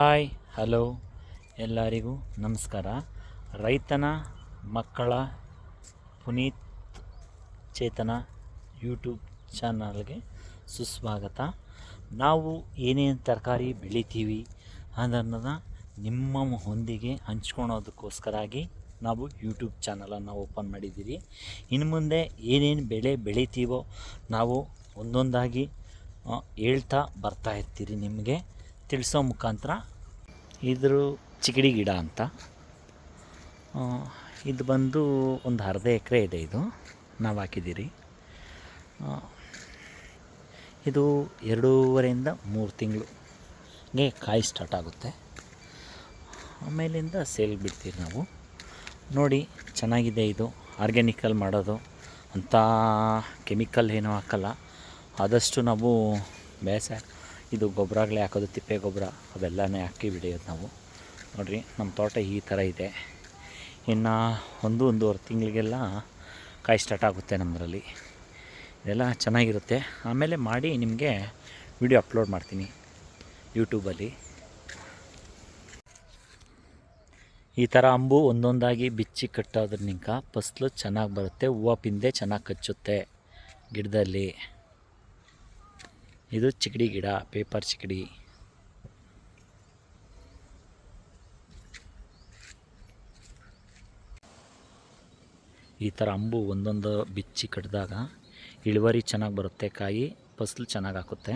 Hi, hello, ಎಲ್ಲರಿಗೂ ನಮಸ್ಕಾರ. ರೈತನ ಮಕ್ಕಳ ಪುನೀತ್ ಚೇತನ ಯೂಟ್ಯೂಬ್ ಚಾನಲ್ಗೆ ಸುಸ್ವಾಗತ. ನಾವು ಏನೇನು ತರಕಾರಿ ಬೆಳಿತೀವಿ ಅದನ್ನು ನಿಮ್ಮ ಹೊಂದಿಗೆ ಹಂಚ್ಕೊಳೋದಕ್ಕೋಸ್ಕರಾಗಿ ನಾವು ಯೂಟ್ಯೂಬ್ ಚಾನಲನ್ನು ಓಪನ್ ಮಾಡಿದ್ದೀರಿ. ಇನ್ನು ಮುಂದೆ ಏನೇನು ಬೆಳೆ ಬೆಳಿತೀವೋ ನಾವು ಒಂದೊಂದಾಗಿ ಹೇಳ್ತಾ ಬರ್ತಾ ಇರ್ತೀರಿ ನಿಮಗೆ. ತಿಳಿಸೋ ಮುಖಾಂತರ ಇದ್ರ ಚಿಗಡಿ ಗಿಡ ಅಂತ. ಇದು ಬಂದು ಒಂದು ಅರ್ಧ ಎಕರೆ ಇದೆ ಇದು. ನಾವು ಹಾಕಿದ್ದೀರಿ. ಇದು ಎರಡೂವರೆಯಿಂದ ಮೂರು ತಿಂಗಳಿಗೆ ಕಾಯಿ ಸ್ಟಾರ್ಟ್ ಆಗುತ್ತೆ. ಆಮೇಲಿಂದ ಸೇಲ್ ಬಿಡ್ತೀವಿ ನಾವು. ನೋಡಿ, ಚೆನ್ನಾಗಿದೆ ಇದು. ಆರ್ಗ್ಯಾನಿಕಲ್ ಮಾಡೋದು. ಅಂಥ ಕೆಮಿಕಲ್ ಏನೂ ಹಾಕಲ್ಲ. ಆದಷ್ಟು ನಾವು ಬೇಸ ಇದು ಗೊಬ್ಬರಗಳೇ ಹಾಕೋದು, ತಿಪ್ಪೆ ಗೊಬ್ಬರ, ಅವೆಲ್ಲನೇ ಹಾಕಿ ಬಿಡಿಯೋದು ನಾವು. ನೋಡಿರಿ, ನಮ್ಮ ತೋಟ ಈ ಥರ ಇದೆ. ಇನ್ನು ಒಂದು ಒಂದೂವರೆ ತಿಂಗಳಿಗೆಲ್ಲ ಕಾಯಿ ಸ್ಟಾರ್ಟ್ ಆಗುತ್ತೆ ನಮ್ಮದ್ರಲ್ಲಿ. ಇದೆಲ್ಲ ಚೆನ್ನಾಗಿರುತ್ತೆ. ಆಮೇಲೆ ಮಾಡಿ ನಿಮಗೆ ವಿಡಿಯೋ ಅಪ್ಲೋಡ್ ಮಾಡ್ತೀನಿ ಯೂಟ್ಯೂಬಲ್ಲಿ ಈ ಥರ ಅಂಬು ಒಂದೊಂದಾಗಿ ಬಿಚ್ಚಿ ಕಟ್ಟೋದ್ರಿಂದ ಫಸ್ಲು ಚೆನ್ನಾಗಿ ಬರುತ್ತೆ. ಹೂವು ಪಿಂದೆ ಚೆನ್ನಾಗಿ ಕಚ್ಚುತ್ತೆ ಗಿಡದಲ್ಲಿ. ಇದು ಚಿಗಡಿ ಗಿಡ, ಪೇಪರ್ ಚಿಗಡಿ. ಈ ಥರ ಅಂಬು ಒಂದೊಂದು ಬಿಚ್ಚಿ ಕಟ್ಟಿದಾಗ ಇಳುವರಿ ಚೆನ್ನಾಗಿ ಬರುತ್ತೆ, ಕಾಯಿ ಫಸಲು ಚೆನ್ನಾಗಿ ಹಾಕುತ್ತೆ.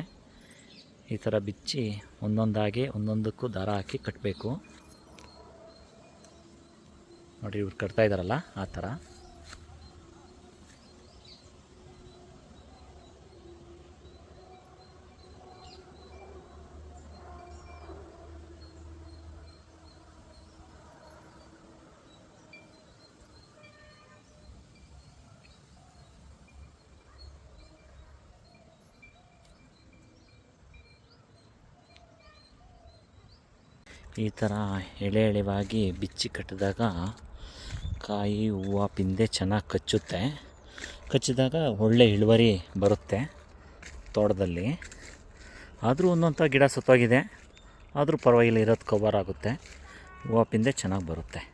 ಈ ಥರ ಬಿಚ್ಚಿ ಒಂದೊಂದಾಗಿ ಒಂದೊಂದಕ್ಕೂ ದಾರ ಹಾಕಿ ಕಟ್ಟಬೇಕು ನೋಡಿ ಇವ್ರು ಕಟ್ತಾ ಇದ್ದಾರಲ್ಲ ಆ ಥರ. ಈ ಥರ ಎಳೆ ಎಳೆವಾಗಿ ಬಿಚ್ಚಿ ಕಟ್ಟಿದಾಗ ಕಾಯಿ ಹೂವು ಪಿಂದೆ ಚೆನ್ನಾಗಿ ಕಚ್ಚುತ್ತೆ. ಕಚ್ಚಿದಾಗ ಒಳ್ಳೆ ಇಳುವರಿ ಬರುತ್ತೆ ತೋಟದಲ್ಲಿ. ಆದರೂ ಒಂದೊಂದು ಗಿಡ ಸತ್ತೋಗಿದೆ. ಆದರೂ ಪರವಾಗಿಲ್ಲ, ಇರೋದು ಕವರ್ ಆಗುತ್ತೆ. ಹೂವು ಪಿಂದೆ ಚೆನ್ನಾಗಿ ಬರುತ್ತೆ.